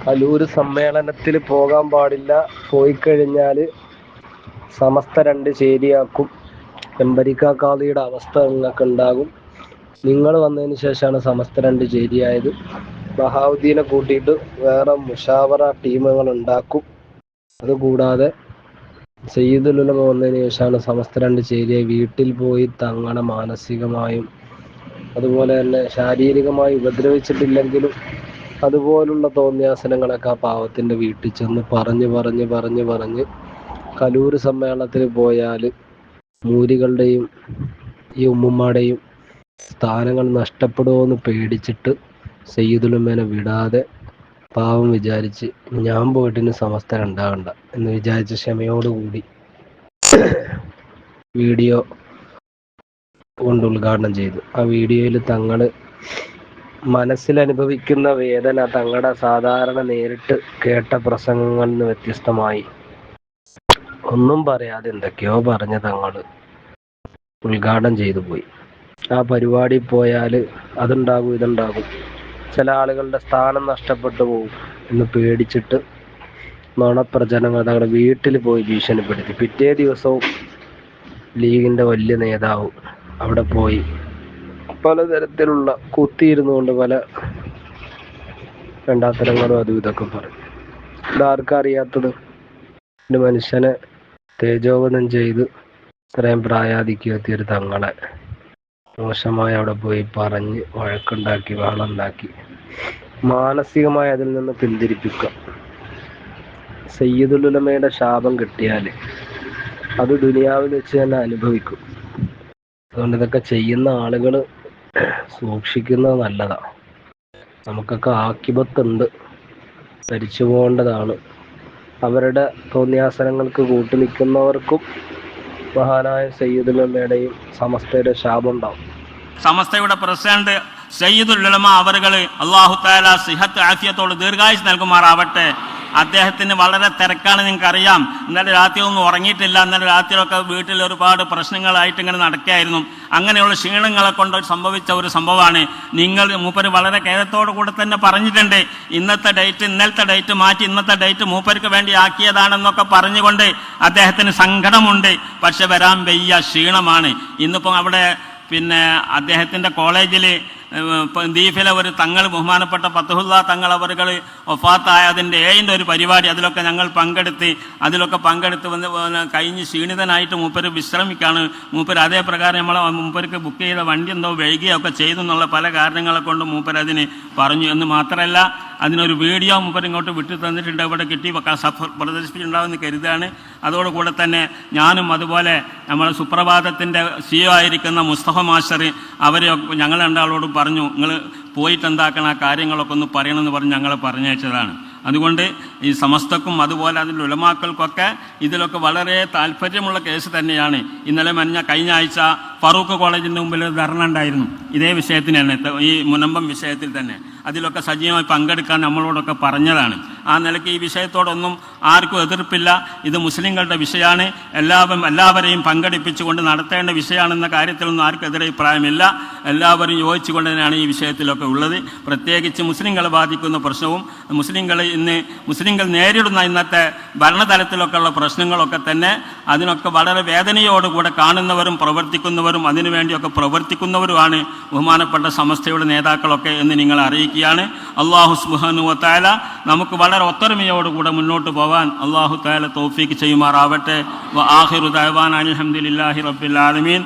കലൂർ സമ്മേളനത്തിൽ പോകാൻ പാടില്ല. പോയി കഴിഞ്ഞാൽ സമസ്ത രണ്ട് ശരിയാക്കും എമ്പരിക്ക കാളിയുടെ അവസ്ഥ നിങ്ങൾക്ക് ഉണ്ടാകും. നിങ്ങൾ വന്നതിന് ശേഷമാണ് സമസ്ത രണ്ട് ശരിയായത് ബഹാവുദ്ദീനെ കൂട്ടിയിട്ട് വേറെ മുഷാവറ ടീമുകൾ ഉണ്ടാക്കും. അതുകൂടാതെ സയ്യിദുലുലമ വന്നതിന് ശേഷമാണ് സമസ്ത രണ്ട് ചേരിയായി വീട്ടിൽ പോയി തങ്ങണ മാനസികമായും അതുപോലെ തന്നെ ശാരീരികമായി ഉപദ്രവിച്ചിട്ടില്ലെങ്കിലും അതുപോലുള്ള തോന്നിയാസനങ്ങളൊക്കെ ആ പാവത്തിന്റെ വീട്ടിൽ ചെന്ന് പറഞ്ഞ് പറഞ്ഞ് പറഞ്ഞ് പറഞ്ഞ് കലൂർ സമ്മേളനത്തിൽ പോയാൽ മൂരികളുടെയും ഈ ഉമ്മുമ്മയുടെയും സ്ഥാനങ്ങൾ നഷ്ടപ്പെടുമോയെന്ന് പേടിച്ചിട്ട് സയ്യിദുലുമ്മേനെ വിടാതെ പാവം വിചാരിച്ച് ഞാൻ പോയിട്ടിന് സമസ്ത ഉണ്ടാകണ്ട എന്ന് വിചാരിച്ച ക്ഷമയോടുകൂടി വീഡിയോ കൊണ്ട് ഉദ്ഘാടനം ചെയ്തു. ആ വീഡിയോയിൽ തങ്ങൾ മനസ്സിലനുഭവിക്കുന്ന വേദന തങ്ങളുടെ സാധാരണ നേരിട്ട് കേട്ട പ്രസംഗങ്ങളിൽ നിന്ന് വ്യത്യസ്തമായി. ഒന്നും പറയാതെ എന്തൊക്കെയോ പറഞ്ഞ തങ്ങൾ ഉദ്ഘാടനം ചെയ്തു പോയി. ആ പരിപാടി പോയാൽ അതുണ്ടാകും ഇതുണ്ടാകും. ചില ആളുകളുടെ സ്ഥാനം നഷ്ടപ്പെട്ടു പോകും എന്ന് പേടിച്ചിട്ട് നുണപ്രചരണങ്ങൾ തങ്ങളുടെ വീട്ടിൽ പോയി ഭീഷണിപ്പെടുത്തി. പിറ്റേ ദിവസവും ലീഗിന്റെ വലിയ നേതാവ് അവിടെ പോയി പലതരത്തിലുള്ള കുത്തിയിരുന്നുകൊണ്ട് പല രണ്ടാത്തരങ്ങളും അതും ഇതൊക്കെ പറയും. ഇതാർക്കും അറിയാത്തത് ഒരു മനുഷ്യനെ തേജോവധം ചെയ്ത് ഇത്രയും പ്രായാധിക്യം എത്തിയൊരു തങ്ങളെ മോശമായി അവിടെ പോയി പറഞ്ഞ് വഴക്കുണ്ടാക്കി വാളുണ്ടാക്കി മാനസികമായി അതിൽ നിന്ന് പിന്തിരിപ്പിക്കുക. സയ്യിദുലുലമയുടെ ശാപം കിട്ടിയാൽ അത് ദുനിയാവിൽ വെച്ച് തന്നെ അനുഭവിക്കും. അതുകൊണ്ട് ഇതൊക്കെ ചെയ്യുന്ന ആളുകൾ സൂക്ഷിക്കുന്നത് നല്ലതാ. നമുക്കൊക്കെ ആക്കിപത്തുണ്ട് ധരിച്ചു പോകേണ്ടതാണ്. അവരുടെ തോന്നിയാസനങ്ങൾക്ക് കൂട്ടു നിൽക്കുന്നവർക്കും മഹാനായ സയ്യിദുലമ്മയുടെയും സമസ്തയുടെ ശാപം ഉണ്ടാവും സമസ്തയുടെ പ്രസിഡന്റ് സയ്യിദുൽ ഉലമ അവറുകൾ അള്ളാഹു താല സിഹത്ത് ആഫിയത്തോട് ദീർഘായുസ് നൽകുമാറാവട്ടെ. അദ്ദേഹത്തിന് വളരെ തിരക്കാണ് നിങ്ങൾക്കറിയാം. ഇന്നലെ രാത്രി ഒന്നും ഉറങ്ങിയിട്ടില്ല. ഇന്നലെ രാത്രിയൊക്കെ വീട്ടിൽ ഒരുപാട് പ്രശ്നങ്ങളായിട്ട് ഇങ്ങനെ നടക്കുകയായിരുന്നു. അങ്ങനെയുള്ള ക്ഷീണങ്ങളെ കൊണ്ട് സംഭവിച്ച ഒരു സംഭവമാണ്. നിങ്ങൾ മൂപ്പര് വളരെ കേരളത്തോടു കൂടെ തന്നെ പറഞ്ഞിട്ടുണ്ട്. ഇന്നത്തെ ഡേറ്റ് ഇന്നലത്തെ ഡേറ്റ് മാറ്റി ഇന്നത്തെ ഡേറ്റ് മൂപ്പർക്ക് വേണ്ടി ആക്കിയതാണെന്നൊക്കെ പറഞ്ഞുകൊണ്ട് അദ്ദേഹത്തിന് സങ്കടമുണ്ട്. പക്ഷെ വരാൻ വയ്യ ക്ഷീണമാണ്. ഇന്നിപ്പം അവിടെ പിന്നെ അദ്ദേഹത്തിന്റെ കോളേജിൽ ദീപിലെ ഒരു തങ്ങൾ ബഹുമാനപ്പെട്ട പത്തുഹുല്ല തങ്ങൾ അവരുകൾ ഒഫാത്തായതിന്റെ ഏഴിന്റെ ഒരു പരിപാടി അതിലൊക്കെ ഞങ്ങൾ പങ്കെടുത്ത് അതിലൊക്കെ പങ്കെടുത്ത് വന്ന് കഴിഞ്ഞ് ക്ഷീണിതനായിട്ട് മൂപ്പര് വിശ്രമിക്കാണ്. മൂപ്പര് അതേ പ്രകാരം നമ്മൾ മൂപ്പർക്ക് ബുക്ക് ചെയ്ത വണ്ടി എന്തോ വൈകിയൊക്കെ ചെയ്തു എന്നുള്ള പല കാരണങ്ങളെ കൊണ്ട് മൂപ്പര് അതിന് പറഞ്ഞു എന്ന് മാത്രമല്ല അതിനൊരു വീഡിയോ മുമ്പ് ഇങ്ങോട്ട് വിട്ടു തന്നിട്ടുണ്ട്. ഇവിടെ കിട്ടി പ്രദർശിപ്പിച്ചിട്ടുണ്ടാവുമെന്ന് കരുതാണ് അതോടുകൂടെ തന്നെ ഞാനും അതുപോലെ നമ്മുടെ സുപ്രഭാതത്തിന്റെ സിഒ ആയിരിക്കുന്ന മുസ്തഫ മാസ്റ്റർ അവരെ ഞങ്ങൾ രണ്ടാളോടും പറഞ്ഞു നിങ്ങൾ പോയിട്ട് എന്താക്കണം ആ കാര്യങ്ങളൊക്കെ ഒന്ന് പറയണമെന്ന് പറഞ്ഞ് ഞങ്ങളെ പറഞ്ഞയച്ചതാണ്. അതുകൊണ്ട് ഈ സമസ്തക്കും അതുപോലെ അതിന്റെ ഉലമാക്കൾക്കൊക്കെ ഇതിലൊക്കെ വളരെ താല്പര്യമുള്ള കേസ് തന്നെയാണ്. ഇന്നലെ മഞ്ഞ കഴിഞ്ഞ ആഴ്ച ഫറൂഖ് കോളേജിന്റെ മുമ്പിൽ ധർണ ഉണ്ടായിരുന്നു. ഇതേ വിഷയത്തിന് തന്നെ ഈ മുനമ്പം വിഷയത്തിൽ തന്നെ. അതിലൊക്കെ സജീവമായി പങ്കെടുക്കാൻ നമ്മളോടൊക്കെ പറഞ്ഞതാണ്. ആ നിലയ്ക്ക് ഈ വിഷയത്തോടൊന്നും ആർക്കും എതിർപ്പില്ല. ഇത് മുസ്ലിങ്ങളുടെ വിഷയമാണ്. എല്ലാവരും എല്ലാവരെയും പങ്കെടുപ്പിച്ചുകൊണ്ട് നടത്തേണ്ട വിഷയമാണെന്ന കാര്യത്തിലൊന്നും ആർക്കെതിരെ അഭിപ്രായമില്ല എല്ലാവരും യോജിച്ചുകൊണ്ട് തന്നെയാണ് ഈ വിഷയത്തിലൊക്കെ ഉള്ളത്. പ്രത്യേകിച്ച് മുസ്ലിങ്ങളെ ബാധിക്കുന്ന പ്രശ്നവും മുസ്ലിങ്ങൾ ഇന്ന് മുസ്ലിങ്ങൾ നേരിടുന്ന ഇന്നത്തെ ഭരണതലത്തിലൊക്കെ ഉള്ള പ്രശ്നങ്ങളൊക്കെ തന്നെ അതിനൊക്കെ വളരെ വേദനയോടുകൂടെ കാണുന്നവരും പ്രവർത്തിക്കുന്നവരും അതിനുവേണ്ടിയൊക്കെ പ്രവർത്തിക്കുന്നവരുമാണ് ബഹുമാനപ്പെട്ട സമസ്തയുടെ നേതാക്കളൊക്കെ എന്ന് നിങ്ങൾ അറിയിക്കുകയാണ്. അള്ളാഹു സുബാനു വത്താല നമുക്ക് വളരെ ഒത്തൊരുമയോടുകൂടെ മുന്നോട്ട് പോകാൻ അള്ളാഹു താല തോഫീക്ക് ചെയ്യുമാറാവട്ടെ. ആഹിറു ദൈവാൻ അലഹമുല്ലാഹി റബ്ബിൽ ആലമീൻ.